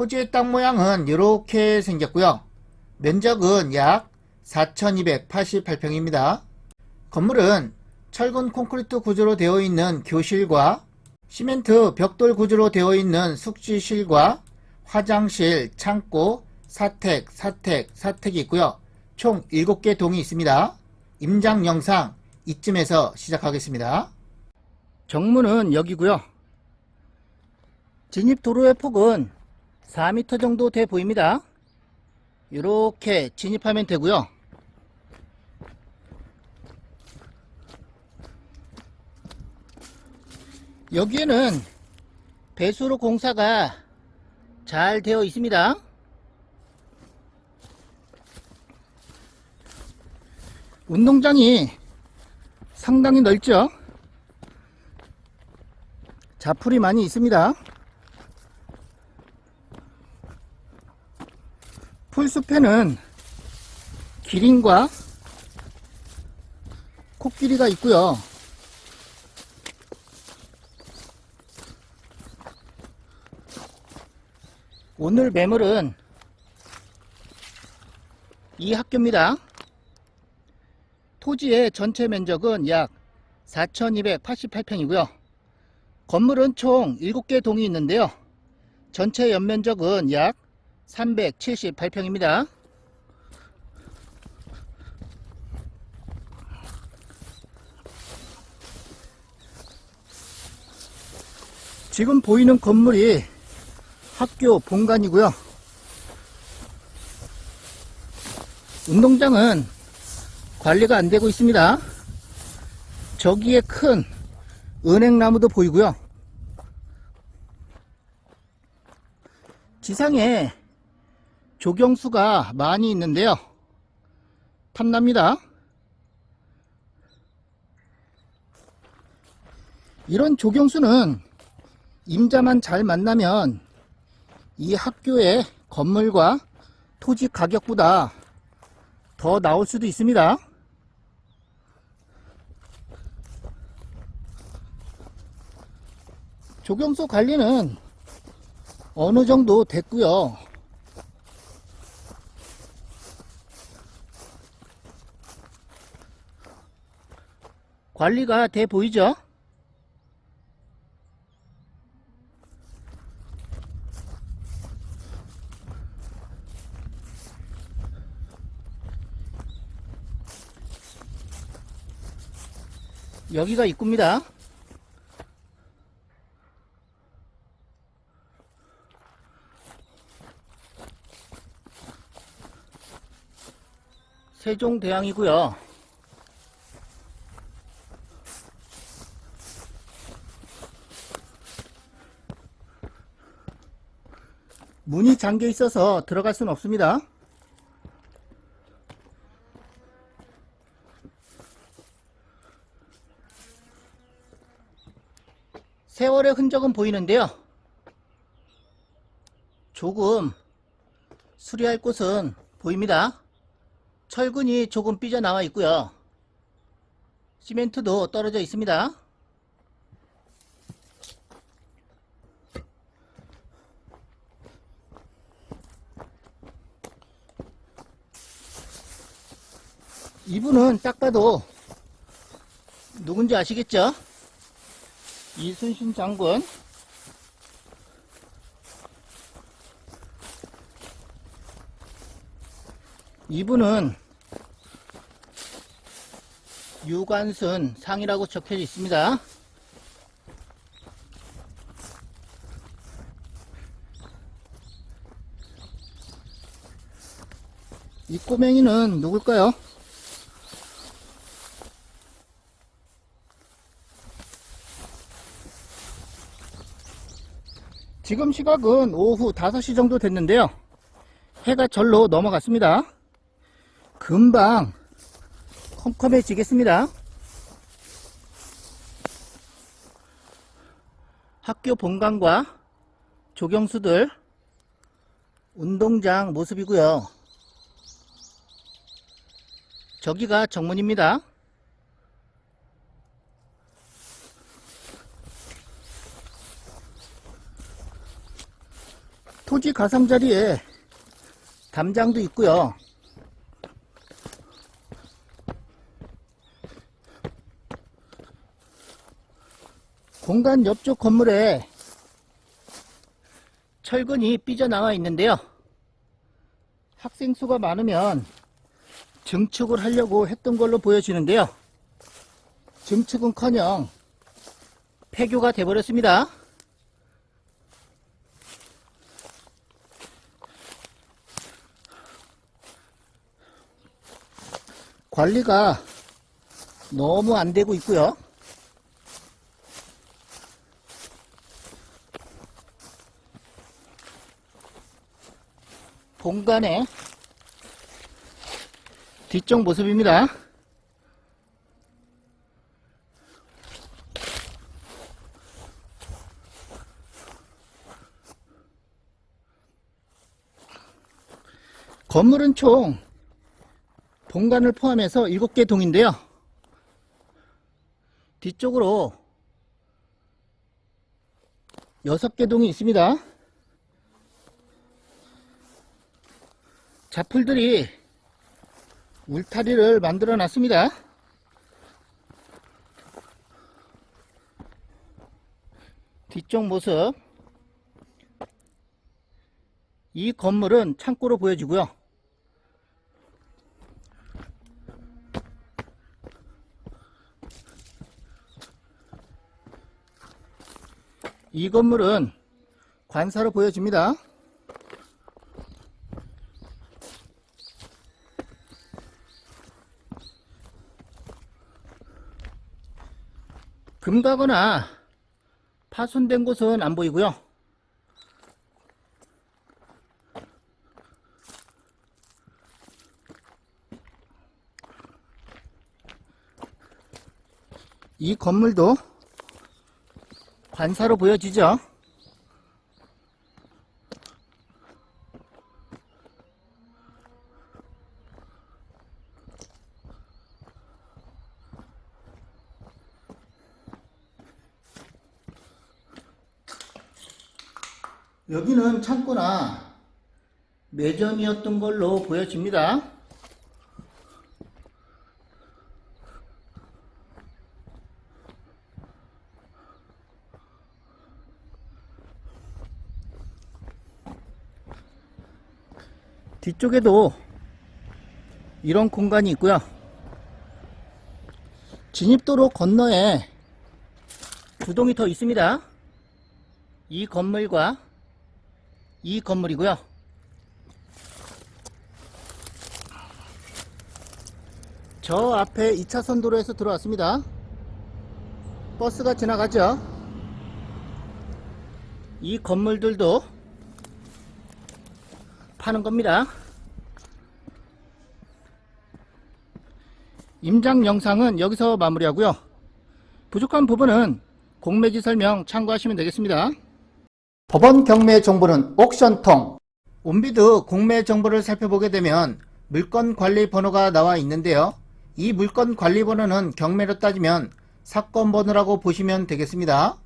토지의 땅 모양은 이렇게 생겼고요. 면적은 약 4288평입니다. 건물은 철근 콘크리트 구조로 되어 있는 교실과 시멘트 벽돌 구조로 되어 있는 숙지실과 화장실, 창고, 사택, 사택, 사택이 있고요. 총 7개 동이 있습니다. 임장 영상 이쯤에서 시작하겠습니다. 정문은 여기고요. 진입 도로의 폭은 4m 정도 돼 보입니다. 이렇게 진입하면 되고요. 여기에는 배수로 공사가 잘 되어 있습니다. 운동장이 상당히 넓죠? 자풀이 많이 있습니다. 풀숲에는 기린과 코끼리가 있고요. 오늘 매물은 이 학교입니다. 토지의 전체 면적은 약 4,288평이고요. 건물은 총 7개 동이 있는데요. 전체 연면적은 약 378평입니다. 지금 보이는 건물이 학교 본관이고요. 운동장은 관리가 안 되고 있습니다. 저기에 큰 은행나무도 보이고요. 지상에 조경수가 많이 있는데요. 탐납니다. 이런 조경수는 임자만 잘 만나면 이 학교의 건물과 토지 가격보다 더 나올 수도 있습니다. 조경수 관리는 어느 정도 됐고요. 관리가 돼 보이죠? 여기가 입구입니다. 세종대왕이고요. 문이 잠겨 있어서 들어갈 수는 없습니다. 세월의 흔적은 보이는데요. 조금 수리할 곳은 보입니다. 철근이 조금 삐져나와 있고요. 시멘트도 떨어져 있습니다. 이분은 딱 봐도 누군지 아시겠죠? 이순신 장군 이분은 유관순 상이라고 적혀 있습니다. 이 꼬맹이는 누굴까요? 지금 시각은 오후 5시 정도 됐는데요. 해가 절로 넘어갔습니다. 금방 컴컴해지겠습니다. 학교 본관과 조경수들 운동장 모습이고요. 저기가 정문입니다. 토지 가상자리에 담장도 있고요. 공간 옆쪽 건물에 철근이 삐져나와 있는데요. 학생 수가 많으면 증축을 하려고 했던 걸로 보여지는데요. 증축은커녕 폐교가 돼버렸습니다. 관리가 너무 안 되고 있고요. 본관의 뒤쪽 모습입니다. 건물은 총 본관을 포함해서 7개 동인데요. 뒤쪽으로 6개 동이 있습니다. 자풀들이 울타리를 만들어 놨습니다. 뒤쪽 모습. 이 건물은 창고로 보여지고요. 이 건물은 관사로 보여집니다. 금가거나 파손된 곳은 안 보이고요. 이 건물도 관사로 보여지죠. 여기는 창고나 매점이었던 걸로 보여집니다. 뒤쪽에도 이런 공간이 있고요. 진입도로 건너에 두 동이 더 있습니다. 이 건물과 이 건물이고요. 저 앞에 2차선 도로에서 들어왔습니다. 버스가 지나가죠. 이 건물들도 파는 겁니다. 임장 영상은 여기서 마무리하고요. 부족한 부분은 공매지 설명 참고하시면 되겠습니다. 법원 경매 정보는 옥션통. 온비드 공매 정보를 살펴보게 되면 물건 관리 번호가 나와 있는데요. 이 물건 관리 번호는 경매로 따지면 사건 번호라고 보시면 되겠습니다.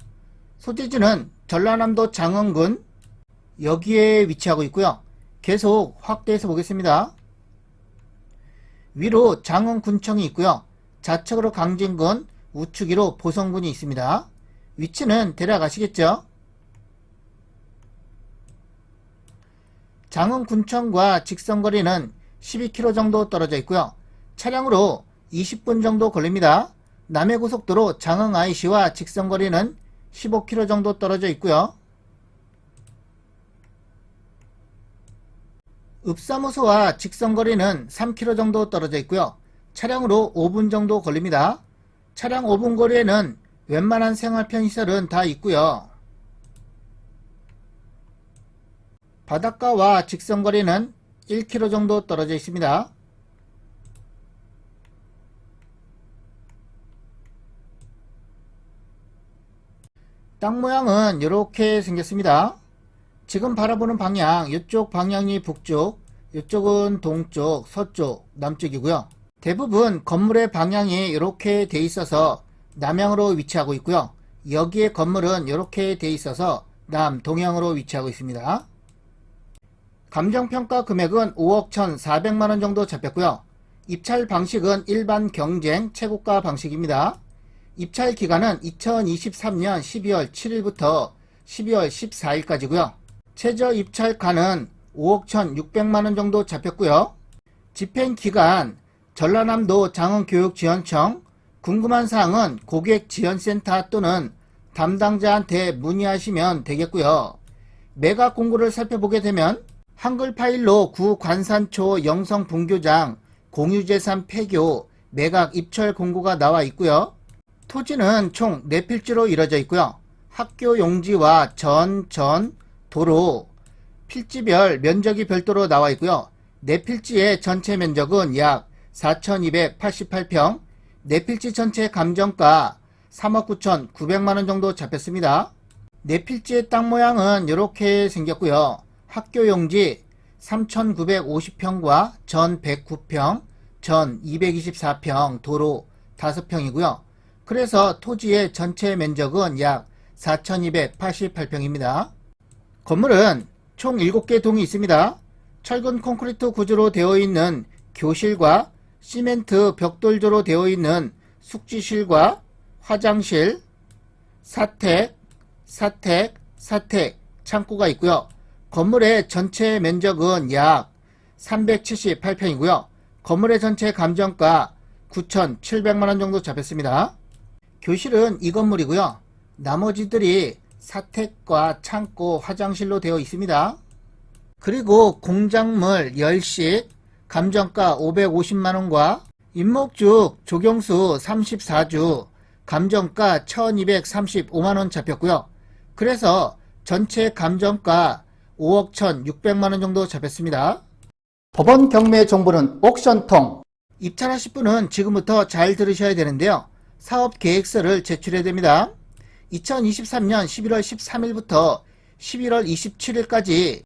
소재지는 전라남도 장흥군 여기에 위치하고 있고요. 계속 확대해서 보겠습니다. 위로 장흥군청이 있고요. 좌측으로 강진군, 우측으로 보성군이 있습니다. 위치는 대략 아시겠죠? 장흥군청과 직선거리는 12km 정도 떨어져 있고요. 차량으로 20분 정도 걸립니다. 남해고속도로 장흥 IC와 직선거리는 15km 정도 떨어져 있고요. 읍사무소와 직선거리는 3km 정도 떨어져 있고요. 차량으로 5분 정도 걸립니다. 차량 5분 거리에는 웬만한 생활 편의시설은 다 있고요. 바닷가와 직선거리는 1km 정도 떨어져 있습니다. 땅 모양은 이렇게 생겼습니다. 지금 바라보는 방향, 이쪽 방향이 북쪽, 이쪽은 동쪽, 서쪽, 남쪽이고요. 대부분 건물의 방향이 이렇게 돼 있어서 남향으로 위치하고 있고요. 여기에 건물은 이렇게 돼 있어서 남, 동향으로 위치하고 있습니다. 감정평가 금액은 5억 1,400만원 정도 잡혔고요. 입찰 방식은 일반 경쟁 최고가 방식입니다. 입찰 기간은 2023년 12월 7일부터 12월 14일까지고요. 최저 입찰가는 5억 1,600만원 정도 잡혔고요. 집행 기간 전라남도 장흥교육지원청 궁금한 사항은 고객지원센터 또는 담당자한테 문의하시면 되겠고요. 매각 공고를 살펴보게 되면 한글 파일로 구 관산초 영성 분교장 공유재산 폐교 매각 입찰 공고가 나와 있고요. 토지는 총 4필지로 이루어져 있고요. 학교 용지와 전, 전, 도로, 필지별 면적이 별도로 나와 있고요. 4필지의 전체 면적은 약 4,288평, 4필지 전체 감정가 3억 9,900만원 정도 잡혔습니다. 4필지의 땅 모양은 이렇게 생겼고요. 학교 용지 3,950평과 전 109평, 전 224평, 도로 5평이고요. 그래서 토지의 전체 면적은 약 4,288평입니다. 건물은 총 7개 동이 있습니다. 철근 콘크리트 구조로 되어 있는 교실과 시멘트 벽돌조로 되어 있는 숙지실과 화장실, 사택, 사택, 사택, 창고가 있고요. 건물의 전체 면적은 약 378평이고요. 건물의 전체 감정가 9,700만원 정도 잡혔습니다. 교실은 이 건물이고요. 나머지들이 사택과 창고, 화장실로 되어 있습니다. 그리고 공작물 열식 감정가 550만원과 임목죽 조경수 34주 감정가 1235만원 잡혔고요. 그래서 전체 감정가 5억 1600만원 정도 잡혔습니다. 법원 경매 정보는 옥션통 입찰하실 분은 지금부터 잘 들으셔야 되는데요. 사업 계획서를 제출해야 됩니다. 2023년 11월 13일부터 11월 27일까지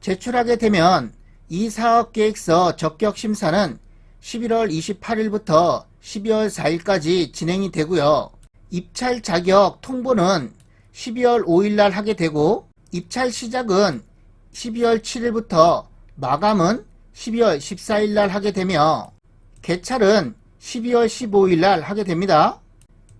제출하게 되면 이 사업 계획서 적격 심사는 11월 28일부터 12월 4일까지 진행이 되고요. 입찰 자격 통보는 12월 5일 날 하게 되고 입찰 시작은 12월 7일부터 마감은 12월 14일 날 하게 되며 개찰은 12월 15일 날 하게 됩니다.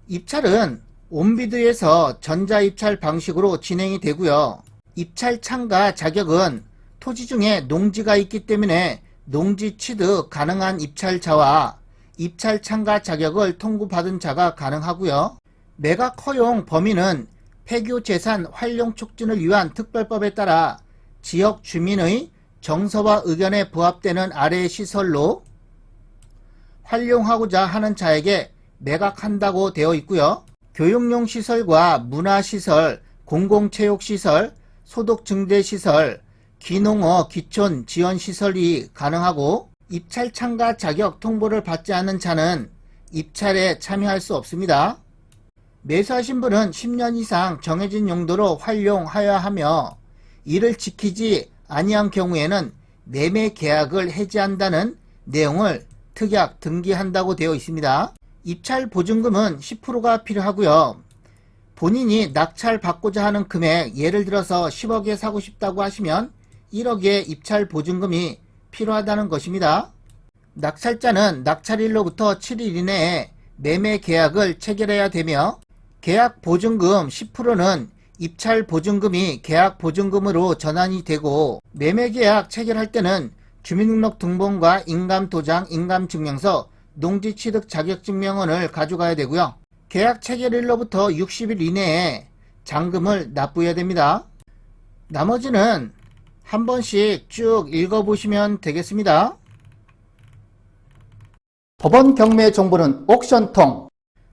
입찰은 온비드에서 전자입찰 방식으로 진행이 되고요. 입찰 참가 자격은 토지 중에 농지가 있기 때문에 농지 취득 가능한 입찰자와 입찰 참가 자격을 통보받은 자가 가능하고요. 매각 허용 범위는 폐교 재산 활용 촉진을 위한 특별법에 따라 지역 주민의 정서와 의견에 부합되는 아래의 시설로 활용하고자 하는 자에게 매각한다고 되어 있고요. 교육용 시설과 문화시설, 공공체육시설, 소독증대시설, 기농어 기촌 지원시설이 가능하고 입찰 참가 자격 통보를 받지 않은 자는 입찰에 참여할 수 없습니다. 매수하신 분은 10년 이상 정해진 용도로 활용하여야 하며 이를 지키지 아니한 경우에는 매매 계약을 해지한다는 내용을 특약 등기한다고 되어 있습니다. 입찰 보증금은 10%가 필요하고요. 본인이 낙찰 받고자 하는 금액 예를 들어서 10억에 사고 싶다고 하시면 1억의 입찰 보증금이 필요하다는 것입니다. 낙찰자는 낙찰일로부터 7일 이내에 매매 계약을 체결해야 되며 계약 보증금 10%는 입찰 보증금이 계약 보증금으로 전환이 되고 매매 계약 체결할 때는 주민등록등본과 인감도장, 인감증명서, 농지 취득 자격증명원을 가져가야 되고요. 계약 체결일로부터 60일 이내에 잔금을 납부해야 됩니다. 나머지는 한 번씩 쭉 읽어보시면 되겠습니다. 법원 경매 정보는 옥션통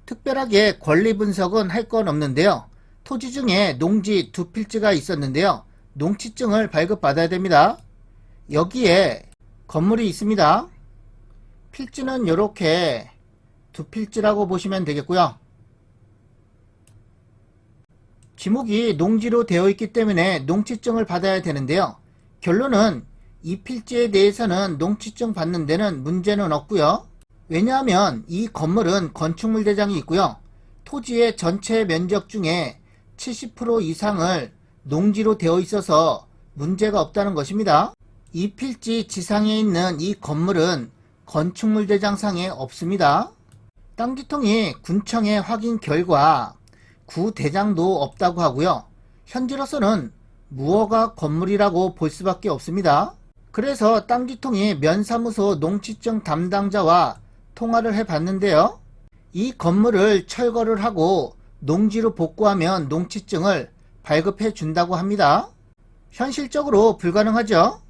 특별하게 권리 분석은 할 건 없는데요. 토지 중에 농지 두 필지가 있었는데요. 농지증을 발급받아야 됩니다. 여기에 건물이 있습니다. 필지는 이렇게 두 필지라고 보시면 되겠고요. 지목이 농지로 되어 있기 때문에 농지증을 받아야 되는데요. 결론은 이 필지에 대해서는 농지증 받는 데는 문제는 없고요. 왜냐하면 이 건물은 건축물 대장이 있고요. 토지의 전체 면적 중에 70% 이상을 농지로 되어 있어서 문제가 없다는 것입니다. 이 필지 지상에 있는 이 건물은 건축물 대장상에 없습니다. 땅지통이 군청의 확인 결과 구 대장도 없다고 하고요. 현재로서는 무허가 건물이라고 볼 수밖에 없습니다. 그래서 땅지통이 면사무소 농지증 담당자와 통화를 해봤는데요. 이 건물을 철거를 하고 농지로 복구하면 농지증을 발급해 준다고 합니다. 현실적으로 불가능하죠.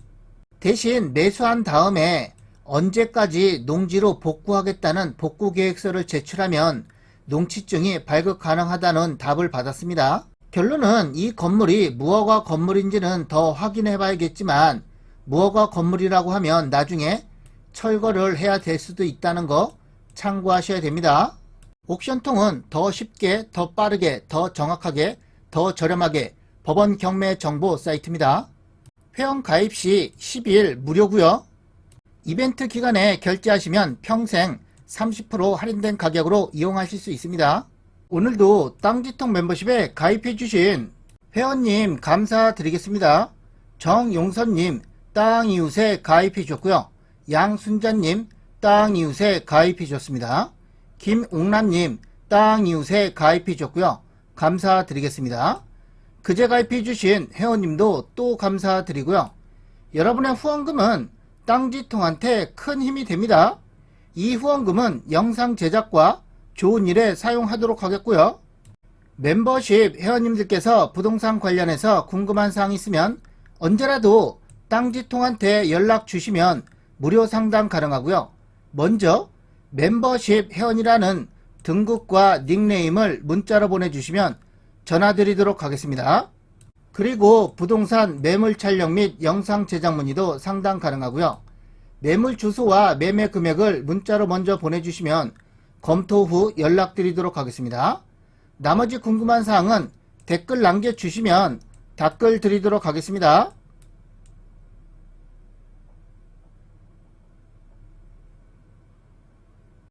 대신 매수한 다음에 언제까지 농지로 복구하겠다는 복구 계획서를 제출하면 농지증이 발급 가능하다는 답을 받았습니다. 결론은 이 건물이 무허가 건물인지는 더 확인해 봐야겠지만 무허가 건물이라고 하면 나중에 철거를 해야 될 수도 있다는 거 참고하셔야 됩니다. 옥션통은 더 쉽게, 더 빠르게, 더 정확하게, 더 저렴하게 법원 경매 정보 사이트입니다. 회원 가입 시 10일 무료고요. 이벤트 기간에 결제하시면 평생 30% 할인된 가격으로 이용하실 수 있습니다. 오늘도 땅지통 멤버십에 가입해주신 회원님 감사드리겠습니다. 정용선님 땅이웃에 가입해주셨고요. 양순자님 땅이웃에 가입해주셨습니다. 김옥란님 땅이웃에 가입해주셨고요. 감사드리겠습니다. 그제 가입해주신 회원님도 또 감사드리고요. 여러분의 후원금은 땅지통한테 큰 힘이 됩니다. 이 후원금은 영상 제작과 좋은 일에 사용하도록 하겠고요. 멤버십 회원님들께서 부동산 관련해서 궁금한 사항 있으면 언제라도 땅지통한테 연락 주시면 무료 상담 가능하고요. 먼저 멤버십 회원이라는 등급과 닉네임을 문자로 보내주시면 전화드리도록 하겠습니다. 그리고 부동산 매물 촬영 및 영상 제작 문의도 상담 가능하고요. 매물 주소와 매매 금액을 문자로 먼저 보내주시면 검토 후 연락드리도록 하겠습니다. 나머지 궁금한 사항은 댓글 남겨주시면 답글 드리도록 하겠습니다.